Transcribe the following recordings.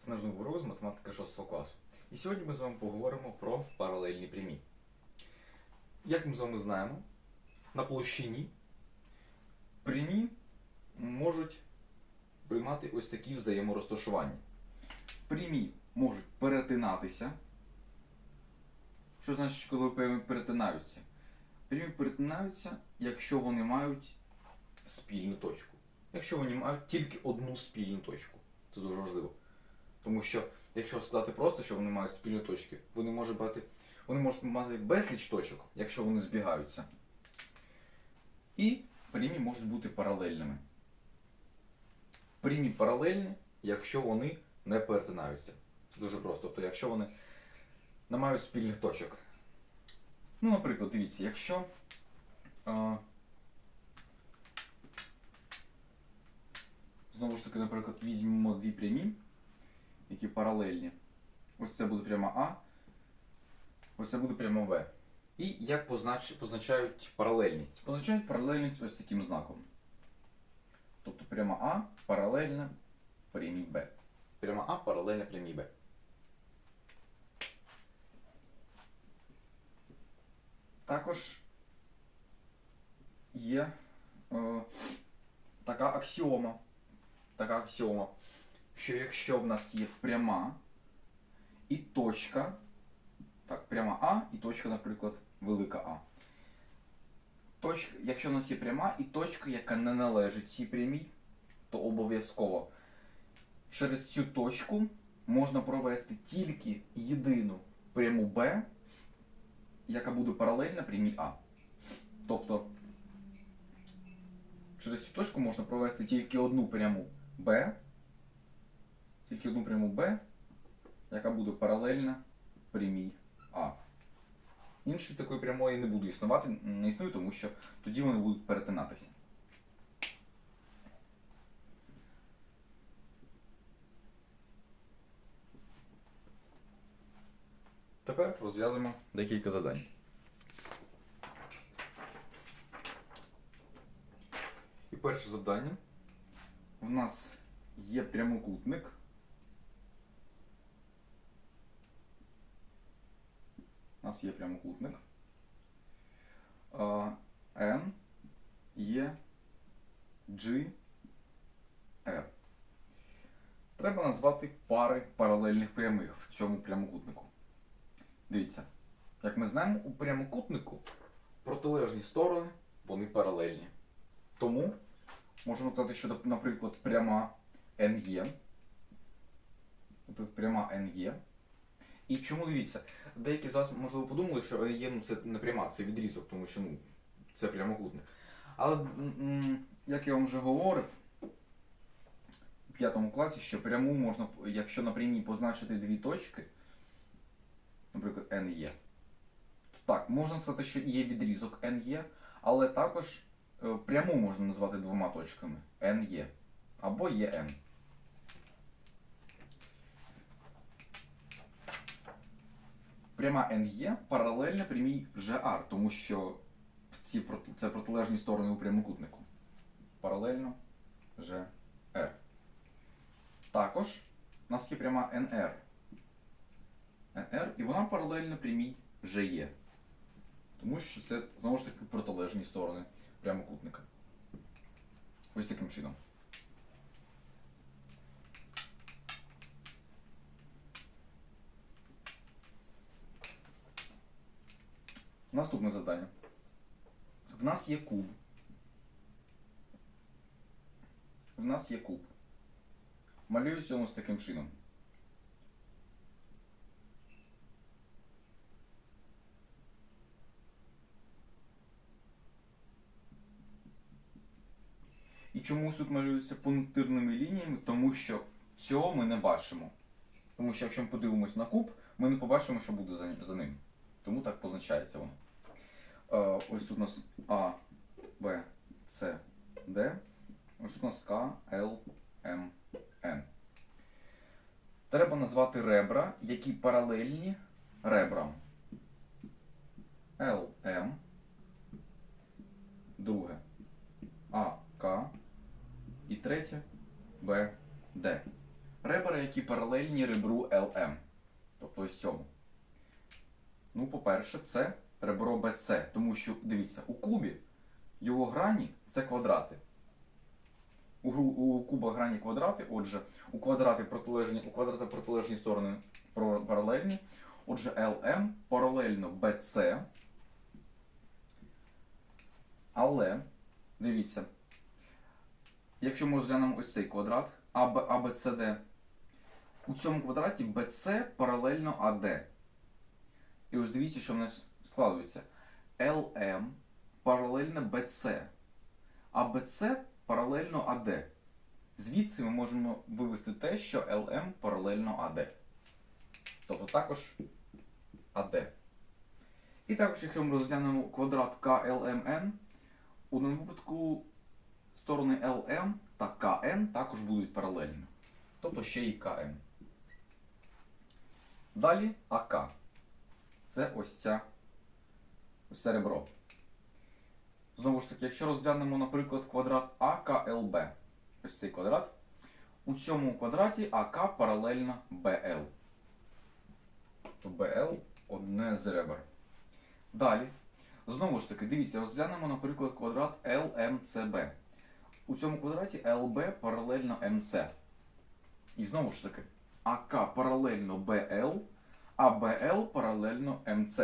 Це наш новий урок з математики 6 класу. І сьогодні ми з вами поговоримо про паралельні прямі. Як ми з вами знаємо, на площині прямі можуть приймати ось такі взаєморозташування. Прямі можуть перетинатися. Що значить, коли прямі перетинаються? Прямі перетинаються, якщо вони мають спільну точку. Якщо вони мають тільки одну спільну точку. Це дуже важливо. Тому що, якщо сказати просто, що вони мають спільні точки, вони можуть мати, вони можуть мати безліч точок, якщо вони збігаються. І прямі можуть бути паралельними. Прямі паралельні, якщо вони не перетинаються. Це дуже просто. Тобто, якщо вони не мають спільних точок. Ну, наприклад, дивіться, якщо. А, знову ж таки, наприклад, візьмемо дві прямі, які паралельні. Ось це буде пряма А, ось це буде пряма В. І як познач... позначають паралельність? Позначають паралельність ось таким знаком. Тобто пряма А паралельна прямій Б. Пряма А паралельна прямій Б. Також є е, така аксіома. Така аксіома, що якщо в нас є пряма і точка, так, пряма А і точка, наприклад, велика А. Точка, якщо в нас є пряма і точка, яка не належить цій прямій, то обов'язково через цю точку можна провести тільки єдину пряму Б, яка буде паралельна прямій А. Тобто через цю точку можна провести тільки одну пряму Б, тільки одну пряму Б, яка буде паралельна прямій А. Іншої такої прямої не буде існувати, не існує, тому що тоді вони будуть перетинатися. Тепер розв'язуємо декілька завдань. І перше завдання. В нас є прямокутник. Нас є прямокутник. N є G R. Треба назвати пари паралельних прямих в цьому прямокутнику. Дивіться, як ми знаємо, у прямокутнику протилежні сторони вони паралельні. Тому можемо сказати, що, наприклад, пряма NE. Наприклад, пряма NE. І чому дивіться? Деякі з вас, можливо, подумали, що NE ну, це не пряма, це відрізок, тому що ну, це прямокутник. Але, як я вам вже говорив у п'ятому класі, що пряму можна, якщо на прямій позначити дві точки, наприклад, NE, то так, можна сказати, що є відрізок NE, але також е, пряму можна назвати двома точками NE або EN. Пряма NE паралельна прямій GR, тому що ці, це протилежні сторони у прямокутнику. Паралельно GR. Також у нас є пряма NR. NR, і вона паралельна прямій GE. Тому що це знову ж таки протилежні сторони прямокутника. Ось таким чином. Наступне завдання. В нас є куб. В нас є куб. Малюється ось таким чином. І чомусь тут малюються пунктирними лініями, тому що цього ми не бачимо. Тому що якщо ми подивимось на куб, ми не побачимо, що буде за ним. Тому так позначається воно. Е, ось тут у нас А, Б, С, Д. Ось тут у нас К, Л, М, Н. Треба назвати ребра, які паралельні ребрам. Л, М. Друге. А, К. І третє Б, Д. ребра, які паралельні ребру LM. Тобто ось цьому. Ну, по-перше, це ребро BC, тому що, дивіться, у кубі його грані це квадрати. У, у куба грані квадрати, отже, у квадрати протилежні, у квадрата протилежні сторони паралельні. Отже, LM паралельно BC. Але, дивіться, якщо ми розглянемо ось цей квадрат AB, ABCD, у цьому квадраті BC паралельно AD. І ось дивіться, що в нас складується. LM паралельно BC, а BC паралельно AD. Звідси ми можемо вивести те, що LM паралельно AD. Тобто також AD. І також, якщо ми розглянемо квадрат KLMN, у даному випадку сторони LM та KN також будуть паралельні. Тобто ще і KN. Далі АК. Це ось ця ось це ребро. Знову ж таки, якщо розглянемо, наприклад, квадрат АКЛБ, ось цей квадрат, у цьому квадраті АК паралельно БЛ. То БЛ одне з ребер. Далі, знову ж таки, дивіться, розглянемо, наприклад, квадрат LMCB. У цьому квадраті LB паралельно MC. І знову ж таки, АК паралельно БЛ, а БЛ паралельно МЦ.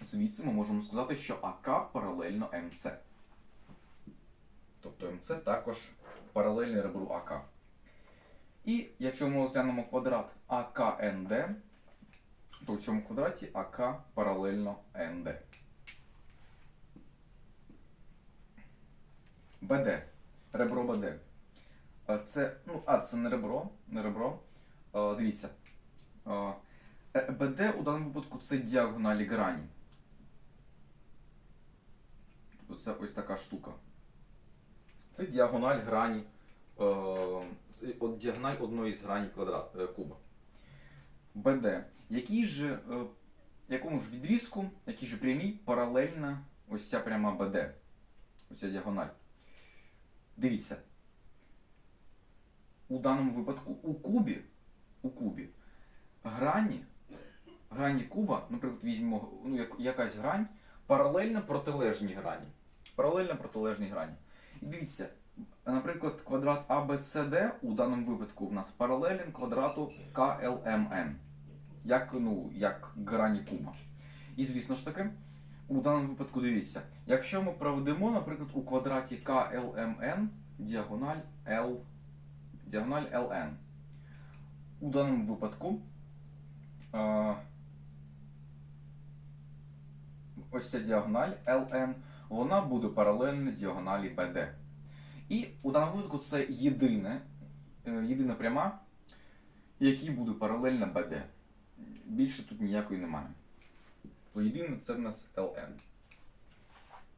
Звідси ми можемо сказати, що АК паралельно МЦ. Тобто МЦ також паралельний ребру АК. І якщо ми розглянемо квадрат АКНД, то в цьому квадраті АК паралельно НД. БД. Ребро БД. Е, Це, ну, а, це не ребро, не ребро. Е, Дивіться. Е, БД у даному випадку це діагоналі грані. Тобто це ось така штука. Це діагональ грані. е, Це діагональ одної з грані квадрат, е, куба. БД. Який же, якому ж відрізку, якій же прямій паралельна ось ця пряма БД. Ось ця діагональ. Дивіться. У даному випадку у кубі, у кубі грані, грані куба, наприклад, візьмемо ну, як, якась грань, паралельно протилежній грані. Паралельно протилежній грані. І дивіться, наприклад, квадрат ABCD у даному випадку в нас паралелен квадрату KLMN. Як, ну, як грані куба. І звісно ж таки, у даному випадку дивіться, якщо ми проведемо, наприклад, у квадраті KLMN діагональ L, діагональ LN. У даному випадку е, ось ця діагональ LN, вона буде паралельна діагоналі BD. І у даному випадку це єдине, е, єдина пряма, якій буде паралельна BD. Більше тут ніякої немає. То єдине це в нас LN.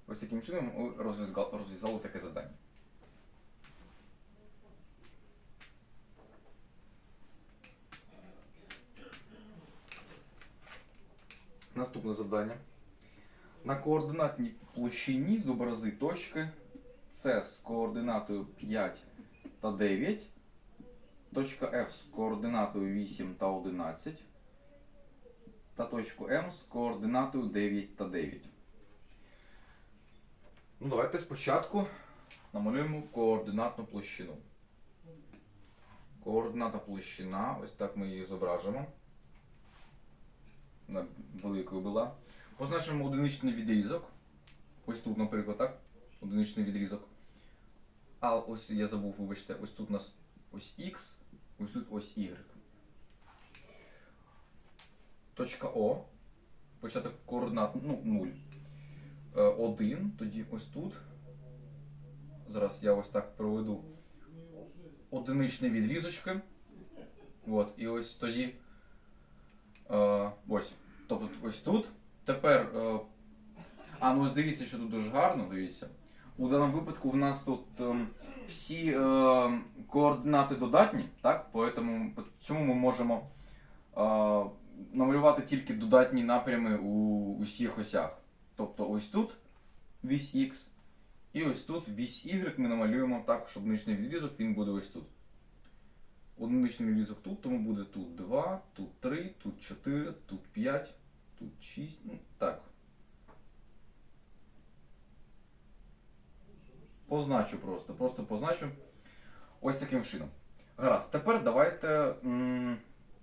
Ось таким чином ми розв'язали, таке завдання. Наступне завдання. На координатній площині зобрази точки С з координатою 5 та 9, точка F з координатою 8 та 11, та точку М з координатою 9 та 9. Ну, давайте спочатку намалюємо координатну площину. Координатна площина, ось так ми її зображимо. На великою була. Позначимо одиничний відрізок. Ось тут, наприклад, так. Одиничний відрізок. А ось я забув, вибачте, ось тут у нас ось X, ось тут ось Y. Точка О. Початок координат, ну, 0. 1. Тоді ось тут. Зараз я ось так проведу одиничні відрізочки. От, і ось тоді. Е, ось. Тобто ось тут. Тепер. Е, а, ну ось дивіться, що тут дуже гарно, дивіться. У даному випадку в нас тут ем, всі е, координати додатні, так? Поэтому, по цьому ми можемо е, намалювати тільки додатні напрями у усіх осях. Тобто ось тут вісь Х, і ось тут вісь Y ми намалюємо так, щоб нижній відрізок він буде ось тут. одиничний відрізок тут, тому буде тут 2, тут 3, тут 4, тут 5, тут 6. Ну, так. Позначу просто, просто позначу. Ось таким чином. Гаразд. Тепер давайте м,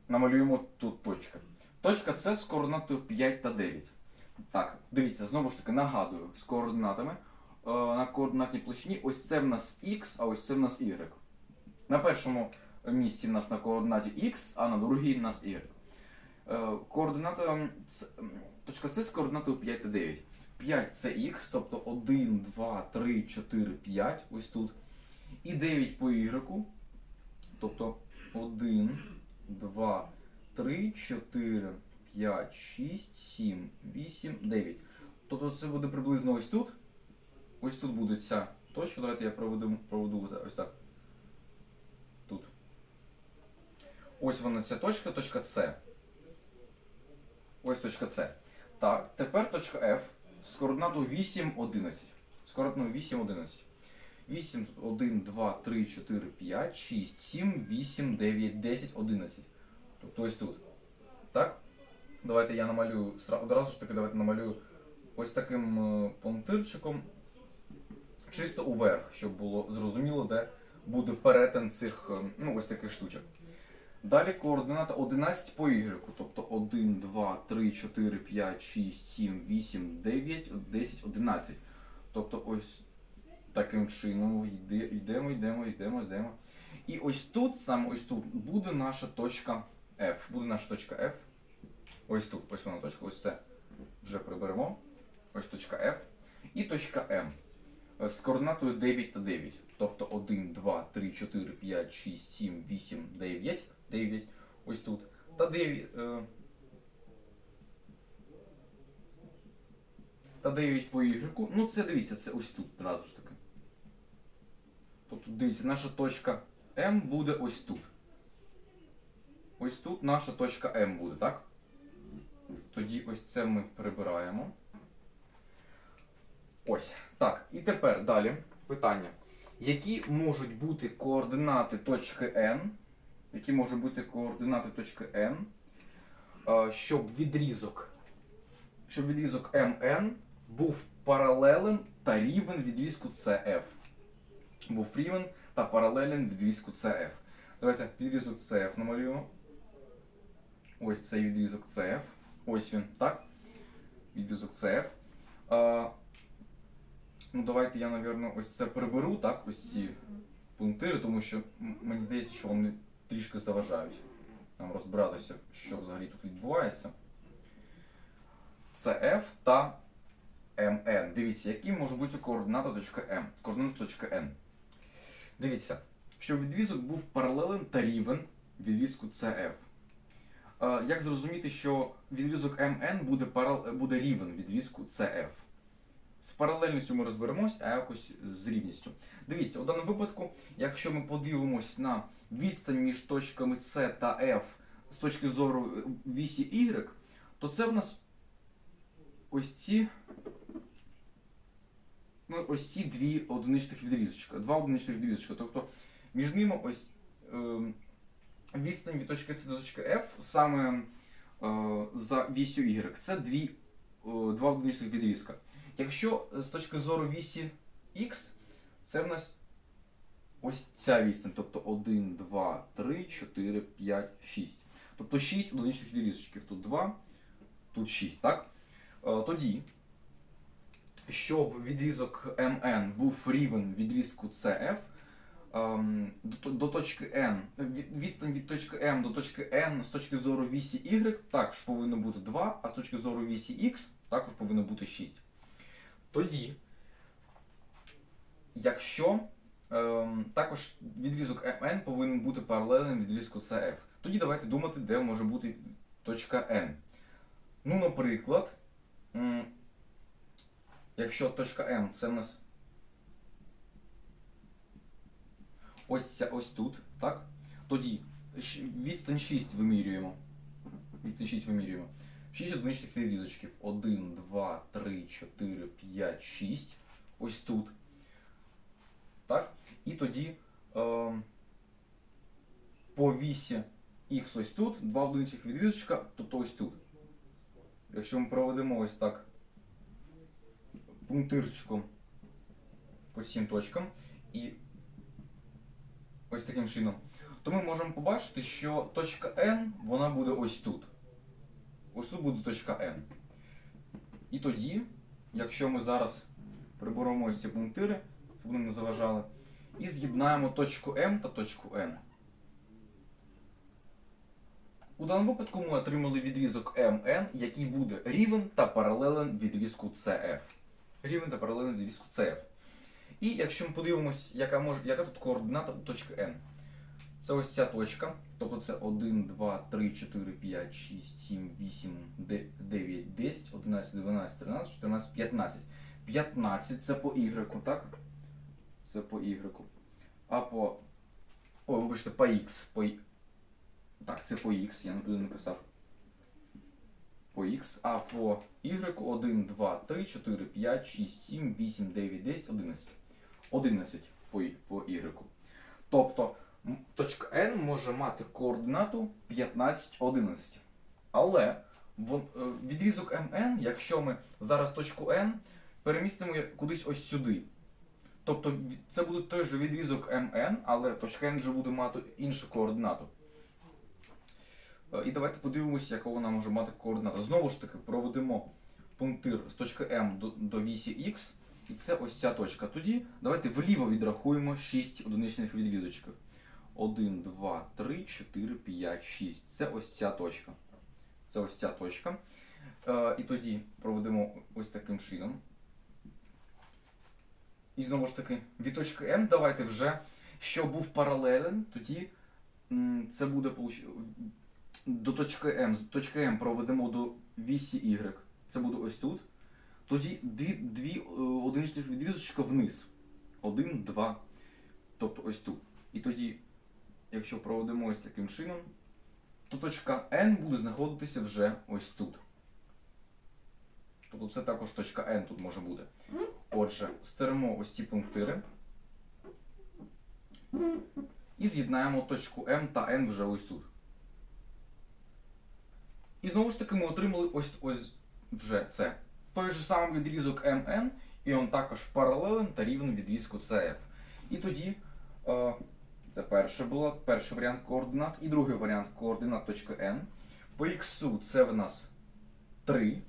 намалюємо тут точки. Точка С з координатою 5 та 9. Так, дивіться, знову ж таки нагадую, з координатами. Е, на координатній площині ось це в нас X, а ось це в нас Y. На першому місці в нас на координаті X, а на другій в нас Y. Е, Координата точка С з координатою 5 та 9. 5 це X, тобто 1, 2, 3, 4, 5, ось тут. І 9 по Y, тобто 1, 2, 3, 4, 5, 6, 7, 8, 9. Тобто це буде приблизно ось тут. Ось тут буде ця точка. Давайте я проведу, проведу ось так. Тут. Ось вона ця точка, точка С. Ось точка С. Так, тепер точка F з координатою 8, 11. З координатою 8, 11. 8, 1, 2, 3, 4, 5, 6, 7, 8, 9, 10, 11. Тобто ось тут. Так? Давайте я намалюю одразу ж таки давайте намалюю ось таким е, пунктирчиком чисто уверх, щоб було зрозуміло, де буде перетин цих е, ну, ось таких штучок. Далі координата 11 по Y, тобто 1, 2, 3, 4, 5, 6, 7, 8, 9, 10, 11. Тобто ось таким чином йде, йдемо, йдемо, йдемо, йдемо. І ось тут, саме ось тут, буде наша точка F. Буде наша точка F. Ось тут, ось вона точка, ось це вже приберемо. Ось точка F. І точка M. Е, З координатою 9 та 9. Тобто 1, 2, 3, 4, 5, 6, 7, 8, 9, 9. Ось тут. Та 9. Е... Та 9 по Y. Ну це дивіться, це ось тут одразу ж таки. Тобто дивіться, наша точка М буде ось тут. Ось тут наша точка М буде, так? Тоді ось це ми прибираємо. Ось. Так, і тепер далі питання. Які можуть бути координати точки N? Які можуть бути координати точки N, е, щоб відрізок, щоб відрізок MN був паралелен та рівен відрізку CF. Був рівен та паралелен відрізку CF. Давайте відрізок CF намалюємо. Ось цей відрізок CF. Ось він, так? Відрізок CF. А, ну, давайте я, напевно, ось це приберу, так? Ось ці пунктири, тому що мені здається, що вони трішки заважають нам розбиратися, що взагалі тут відбувається. CF та MN. Дивіться, які можуть бути координати точки М. Координати точки N. Дивіться, щоб відрізок був паралелен та рівен відрізку CF. Е, Як зрозуміти, що відрізок MN буде, парал... буде рівен відрізку CF? З паралельністю ми розберемось, а якось з рівністю. Дивіться, у даному випадку, якщо ми подивимось на відстань між точками С та F з точки зору е, вісі Y, то це в нас ось ці. Ну, ось ці дві одиничних відрізочка, два одиничних відрізочка. Тобто між ними ось ем, відстань від точки С до точки F саме е, за вісю Y. Це дві, е, два одиничних відрізка. Якщо з точки зору вісі X, це в нас ось ця відстань, тобто 1, 2, 3, 4, 5, 6. Тобто 6 одиничних відрізочків. Тут 2, тут 6, так? Е, Тоді, щоб відрізок MN був рівен відрізку CF, ем, до, до точки N, відстань від точки M до точки N з точки зору вісі Y також повинно бути 2, а з точки зору вісі X також повинно бути 6. Тоді, якщо ем, також відрізок MN повинен бути паралельним відрізку CF, тоді давайте думати, де може бути точка N. Ну, наприклад, якщо точка М це в нас ось ця ось тут, так? Тоді відстань 6 вимірюємо. Відстань 6 вимірюємо. 6 одиничних відрізочків. 1, 2, 3, 4, 5, 6. Ось тут. Так? І тоді е, по вісі х ось тут, два одиничних відрізочка, тобто ось тут. Якщо ми проведемо ось так пунктирчиком по всім точкам і ось таким чином, то ми можемо побачити, що точка N вона буде ось тут. Ось тут буде точка N. І тоді, якщо ми зараз приберемо ось ці пунктири, щоб вони не заважали, і з'єднаємо точку М та точку N. У даному випадку ми отримали відрізок MN, який буде рівен та паралелен відрізку CF. Рівен та паралелен відрізку CF. І якщо ми подивимось, яка, може, яка тут координата у точки N. Це ось ця точка. Тобто це 1, 2, 3, 4, 5, 6, 7, 8, 9, 10, 11, 12, 13, 14, 15. 15 це по Y, так? Це по Y. А по. Ой, вибачте, по X. По... Так, це по X, я не туди написав. По X, а по Y 1, 2, 3, 4, 5, 6, 7, 8, 9, 10, 11. 11 по, по Y. Тобто точка N може мати координату 15, 11. Але е, відрізок MN, якщо ми зараз точку N перемістимо кудись ось сюди. Тобто це буде той же відрізок MN, але точка N вже буде мати іншу координату. Е, І давайте подивимося, яку вона може мати координату. Знову ж таки, проведемо пунктир з точки М до, до вісі Х, і це ось ця точка. Тоді давайте вліво відрахуємо 6 одиничних відрізочків. 1, 2, 3, 4, 5, 6. Це ось ця точка. Це ось ця точка. Е, і тоді проведемо ось таким чином. І знову ж таки, від точки М давайте вже, що був паралелен, тоді це буде до точки М. З точки М проведемо до вісі Y. Це буде ось тут. Тоді дві, дві е, одиничних відрізочка вниз. Один, два. Тобто ось тут. І тоді, якщо проведемо ось таким чином, то точка N буде знаходитися вже ось тут. Тобто це також точка N тут може бути. Отже, стеремо ось ці пунктири. І з'єднаємо точку М та N вже ось тут. І знову ж таки ми отримали ось ось вже це. Той же самий відрізок MN, і він також паралелен та рівен відрізку CF. І тоді е, це перше було, перший варіант координат, і другий варіант координат точка N. По X це в нас 3.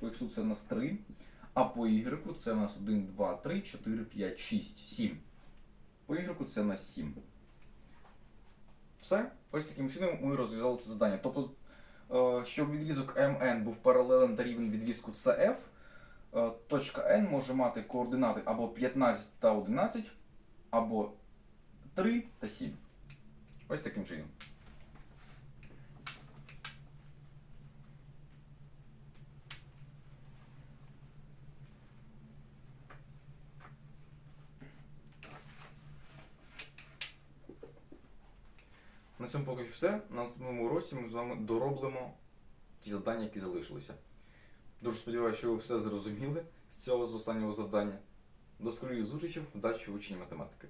По X це в нас 3. А по Y це в нас 1, 2, 3, 4, 5, 6, 7. По Y це в нас 7. Все. Ось таким чином ми розв'язали це завдання. Тобто, е, щоб відрізок MN був паралелен та рівень відрізку CF, е, точка N може мати координати або 15 та 11, або 3 та 7. Ось таким чином. На цьому поки що все. На наступному уроці ми з вами дороблимо ті завдання, які залишилися. Дуже сподіваюся, що ви все зрозуміли з цього з останнього завдання. До скорої зустрічі, вдачі в ученні математики.